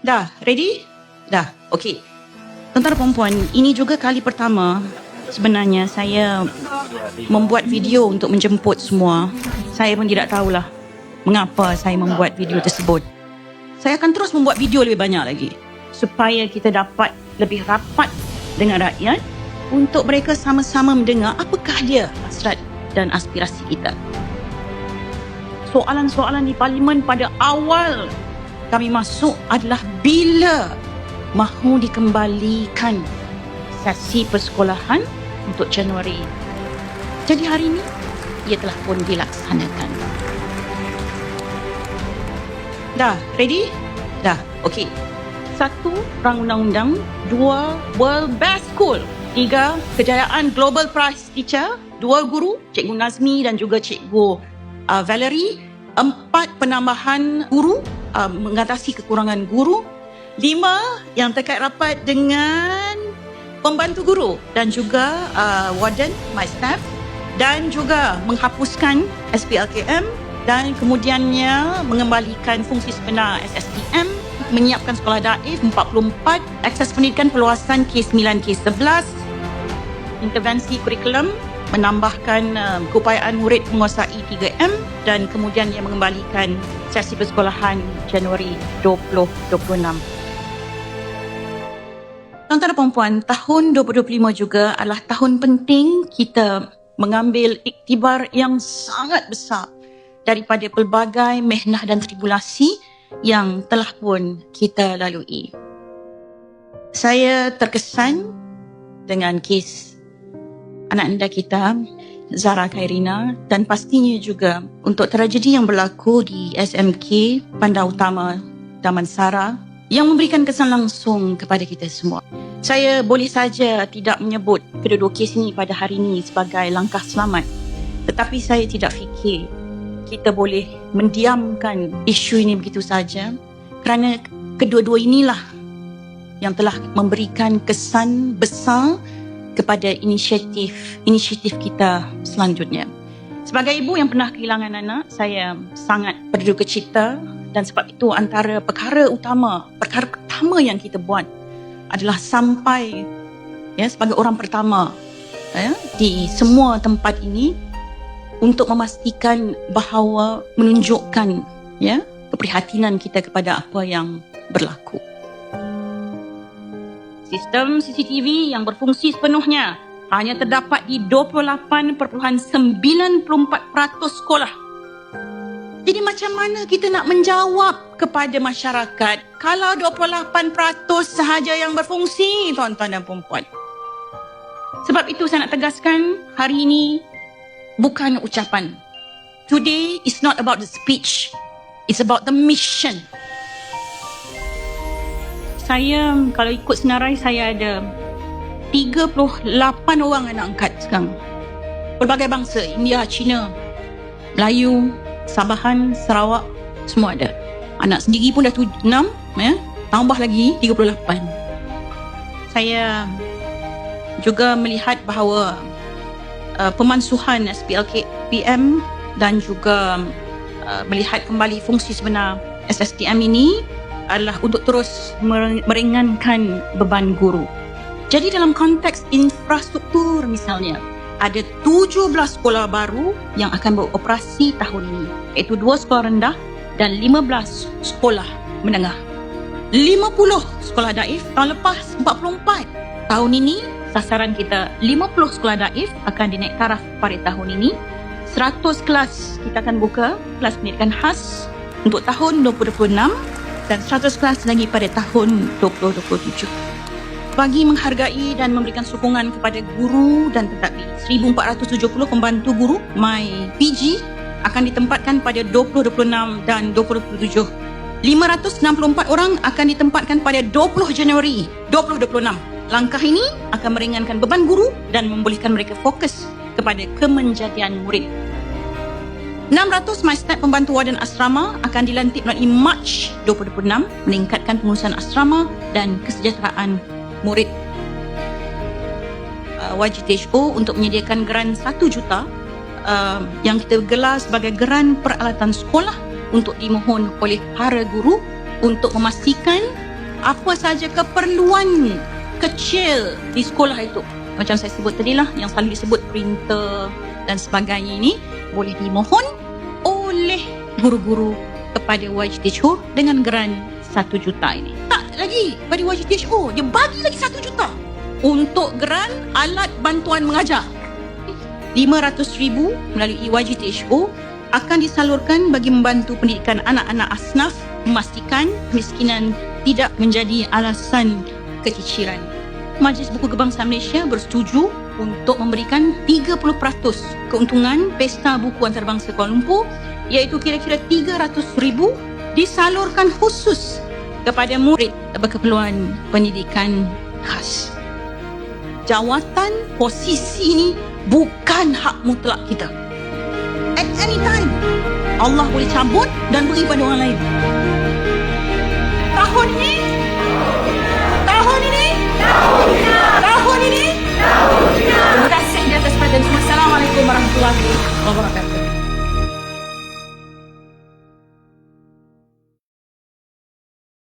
Dah, ready? Dah, okey. Tentara perempuan, ini juga kali pertama sebenarnya saya membuat video untuk menjemput semua. Saya pun tidak tahulah mengapa saya membuat video tersebut. Saya akan terus membuat video lebih banyak lagi supaya kita dapat lebih rapat dengan rakyat untuk mereka sama-sama mendengar apakah dia hasrat dan aspirasi kita. Soalan-soalan di parlimen pada awal kami masuk adalah bila mahu dikembalikan sesi persekolahan untuk Januari. Jadi hari ini ia telah pun dilaksanakan. Dah, ready? Dah, okey. Satu, rang undang-undang. Dua, World Best School. Tiga, kejayaan Global Prize Teacher. Dua, guru, Cikgu Nazmi dan juga Cikgu uh, Valerie. Empat, penambahan guru, uh, mengatasi kekurangan guru. Lima, yang terkait rapat dengan pembantu guru dan juga uh, warden, my staff dan juga menghapuskan SPLKM dan kemudiannya mengembalikan fungsi sebenar SSTM menyiapkan sekolah daif 44 akses pendidikan perluasan K9 K11 intervensi kurikulum menambahkan uh, keupayaan murid menguasai 3M dan kemudiannya mengembalikan sesi persekolahan Januari 2026 Tuan-tuan dan perempuan, tahun 2025 juga adalah tahun penting kita mengambil iktibar yang sangat besar daripada pelbagai mehnah dan tribulasi yang telah pun kita lalui. Saya terkesan dengan kes anak anda kita, Zara Khairina dan pastinya juga untuk tragedi yang berlaku di SMK Bandar Utama Damansara yang memberikan kesan langsung kepada kita semua. Saya boleh saja tidak menyebut kedua-dua kes ini pada hari ini sebagai langkah selamat. Tetapi saya tidak fikir kita boleh mendiamkan isu ini begitu saja kerana kedua-dua inilah yang telah memberikan kesan besar kepada inisiatif inisiatif kita selanjutnya. Sebagai ibu yang pernah kehilangan anak, saya sangat berduka cita dan sebab itu antara perkara utama, perkara pertama yang kita buat adalah sampai ya sebagai orang pertama ya di semua tempat ini untuk memastikan bahawa menunjukkan ya keprihatinan kita kepada apa yang berlaku. Sistem CCTV yang berfungsi sepenuhnya hanya terdapat di 28.94% sekolah jadi macam mana kita nak menjawab kepada masyarakat kalau 28% sahaja yang berfungsi tuan-tuan dan puan Sebab itu saya nak tegaskan hari ini bukan ucapan. Today is not about the speech. It's about the mission. Saya kalau ikut senarai saya ada 38 orang anak angkat sekarang. Berbagai bangsa, India, China, Melayu, Sabahan, Sarawak semua ada. Anak sendiri pun dah 6 ya. Tambah lagi 38. Saya juga melihat bahawa uh, pemansuhan SPLK PM dan juga uh, melihat kembali fungsi sebenar SSTM ini adalah untuk terus meringankan beban guru. Jadi dalam konteks infrastruktur misalnya, ada 17 sekolah baru yang akan beroperasi tahun ini. Iaitu dua sekolah rendah dan 15 sekolah menengah. 50 sekolah daif tahun lepas 44 tahun ini sasaran kita 50 sekolah daif akan dinaik taraf pada tahun ini. 100 kelas kita akan buka kelas pendidikan khas untuk tahun 2026 dan 100 kelas lagi pada tahun 2027 bagi menghargai dan memberikan sokongan kepada guru dan tetapi 1470 pembantu guru My PG akan ditempatkan pada 2026 dan 2027 564 orang akan ditempatkan pada 20 Januari 2026 langkah ini akan meringankan beban guru dan membolehkan mereka fokus kepada kemenjadian murid 600 majlis pembantu warden asrama akan dilantik melalui Mac 2026 meningkatkan pengurusan asrama dan kesejahteraan murid uh, YGTHO untuk menyediakan geran 1 juta uh, yang kita gelar sebagai geran peralatan sekolah untuk dimohon oleh para guru untuk memastikan apa saja keperluan kecil di sekolah itu. Macam saya sebut tadi lah, yang selalu disebut printer dan sebagainya ini boleh dimohon oleh guru-guru kepada YGTHO dengan geran 1 juta ini. Tak lagi pada YGTHO, dia bagi lagi 1 juta untuk geran alat bantuan mengajar. 500 ribu melalui YGTHO akan disalurkan bagi membantu pendidikan anak-anak asnaf memastikan kemiskinan tidak menjadi alasan keciciran. Majlis Buku Kebangsaan Malaysia bersetuju untuk memberikan 30% keuntungan Pesta Buku Antarabangsa Kuala Lumpur iaitu kira-kira 300 ribu disalurkan khusus kepada murid berkeperluan pendidikan khas. Jawatan posisi ini bukan hak mutlak kita. At any time, Allah boleh cabut dan beri pada orang lain. Tahun ini? Tahun ini? Tahun ini!